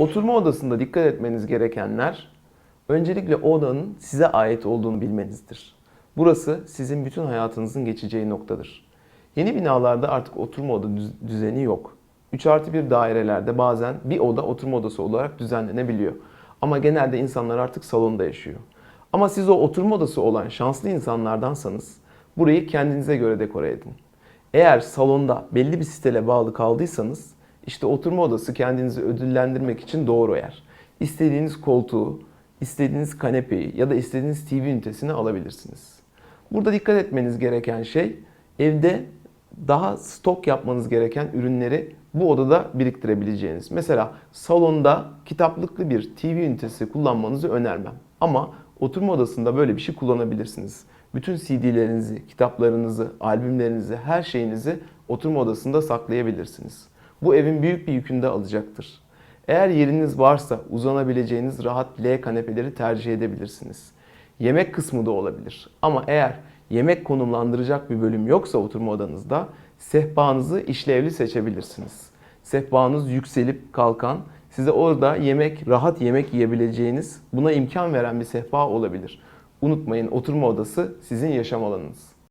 Oturma odasında dikkat etmeniz gerekenler öncelikle o odanın size ait olduğunu bilmenizdir. Burası sizin bütün hayatınızın geçeceği noktadır. Yeni binalarda artık oturma oda düz- düzeni yok. 3 artı 1 dairelerde bazen bir oda oturma odası olarak düzenlenebiliyor. Ama genelde insanlar artık salonda yaşıyor. Ama siz o oturma odası olan şanslı insanlardansanız burayı kendinize göre dekore edin. Eğer salonda belli bir stile bağlı kaldıysanız işte oturma odası kendinizi ödüllendirmek için doğru yer. İstediğiniz koltuğu, istediğiniz kanepeyi ya da istediğiniz TV ünitesini alabilirsiniz. Burada dikkat etmeniz gereken şey evde daha stok yapmanız gereken ürünleri bu odada biriktirebileceğiniz. Mesela salonda kitaplıklı bir TV ünitesi kullanmanızı önermem. Ama oturma odasında böyle bir şey kullanabilirsiniz. Bütün CD'lerinizi, kitaplarınızı, albümlerinizi, her şeyinizi oturma odasında saklayabilirsiniz. Bu evin büyük bir yükünü de alacaktır. Eğer yeriniz varsa uzanabileceğiniz rahat L kanepeleri tercih edebilirsiniz. Yemek kısmı da olabilir. Ama eğer yemek konumlandıracak bir bölüm yoksa oturma odanızda sehpanızı işlevli seçebilirsiniz. Sehpanız yükselip kalkan, size orada yemek, rahat yemek yiyebileceğiniz, buna imkan veren bir sehpa olabilir. Unutmayın oturma odası sizin yaşam alanınız.